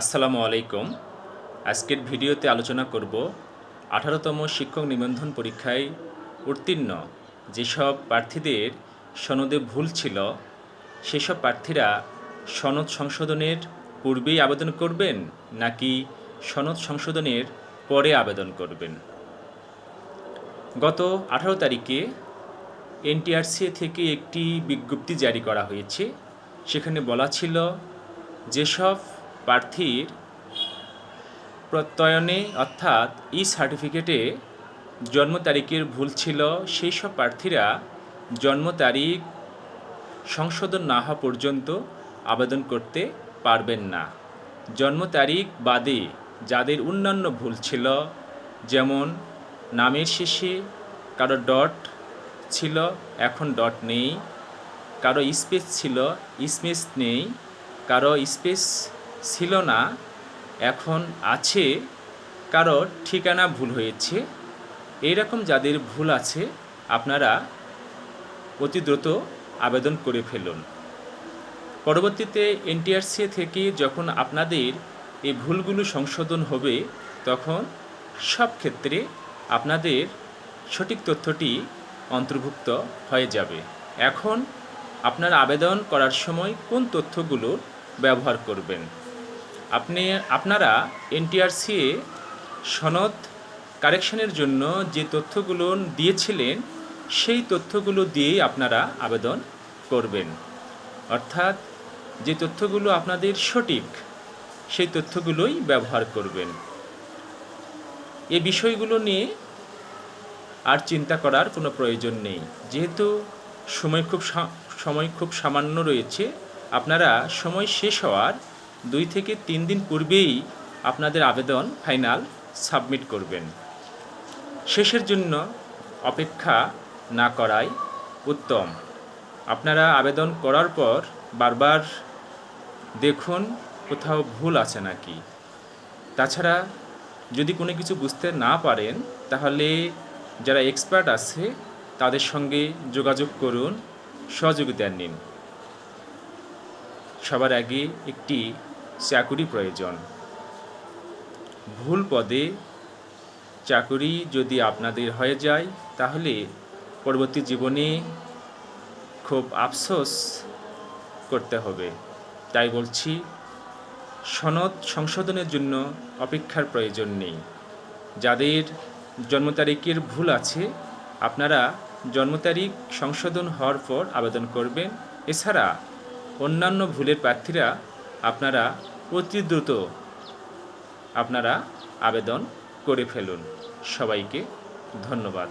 আসসালামু আলাইকুম। আজকের ভিডিওতে আলোচনা করব আঠারোতম শিক্ষক নিবন্ধন পরীক্ষায় উত্তীর্ণ যেসব প্রার্থীদের সনদে ভুল ছিল, সেসব প্রার্থীরা সনদ সংশোধনের পূর্বেই আবেদন করবেন নাকি সনদ সংশোধনের পরে আবেদন করবেন? গত আঠারো তারিখে এনটিআরসি থেকে একটি বিজ্ঞপ্তি জারি করা হয়েছে। সেখানে বলা ছিল, যেসব প্রার্থীর প্রত্যয়নে, অর্থাৎ ই সার্টিফিকেটে জন্ম তারিখের ভুল ছিল, সেই সব প্রার্থীরা জন্ম তারিখ সংশোধন না হওয়া পর্যন্ত আবেদন করতে পারবেন না। জন্ম তারিখ বাদে যাদের অন্যান্য ভুল ছিল, যেমন নামের শেষে কারও ডট ছিল, এখন ডট নেই, কারও স্পেস ছিল, স্পেস নেই, কারও স্পেস ছিল না, এখন আছে, কারও ঠিকানা ভুল হয়েছে এইরকম যাদের ভুল আছে, আপনারা অতি দ্রুত আবেদন করে ফেলুন। পরবর্তীতে এনটিআরসি থেকে যখন আপনাদের এই ভুলগুলো সংশোধন হবে, তখন সব ক্ষেত্রে আপনাদের সঠিক তথ্যটি অন্তর্ভুক্ত হয়ে যাবে। এখন আপনার আবেদন করার সময় কোন তথ্যগুলো ব্যবহার করবেন? আপনি, আপনারা এনটিআরসি সনদ কারেকশনের জন্য যে তথ্যগুলো দিয়েছিলেন, সেই তথ্যগুলো দিয়েই আপনারা আবেদন করবেন। অর্থাৎ যে তথ্যগুলো আপনাদের সঠিক, সেই তথ্যগুলোই ব্যবহার করবেন। এ বিষয়গুলো নিয়ে আর চিন্তা করার কোনো প্রয়োজন নেই। যেহেতু সময় খুব সময় খুব সামান্য রয়েছে, আপনারা সময় শেষ হওয়ার দুই থেকে তিন দিন পূর্বেই আপনাদের আবেদন ফাইনাল সাবমিট করবেন। শেষের জন্য অপেক্ষা না করাই উত্তম। আপনারা আবেদন করার পর বারবার দেখুন কোথাও ভুল আছে নাকি। তাছাড়া যদি কোনো কিছু বুঝতে না পারেন, তাহলে যারা এক্সপার্ট আছে, তাদের সঙ্গে যোগাযোগ করুন, সহযোগিতা নিন। সবার আগে একটি চাকুরি প্রয়োজন। ভুল পদে চাকুরি যদি আপনাদের হয়ে যায়, তাহলে পরবর্তী জীবনে খুব আফসোস করতে হবে। তাই বলছি, সনদ সংশোধনের জন্য অপেক্ষার প্রয়োজন নেই। যাদের জন্ম তারিখের ভুল আছে, আপনারা জন্ম তারিখ সংশোধন হওয়ার পর আবেদন করবেন। এছাড়া অন্যান্য ভুলের প্রার্থীরা আপনারা অতি দ্রুত আপনারা আবেদন করে ফেলুন। সবাইকে ধন্যবাদ।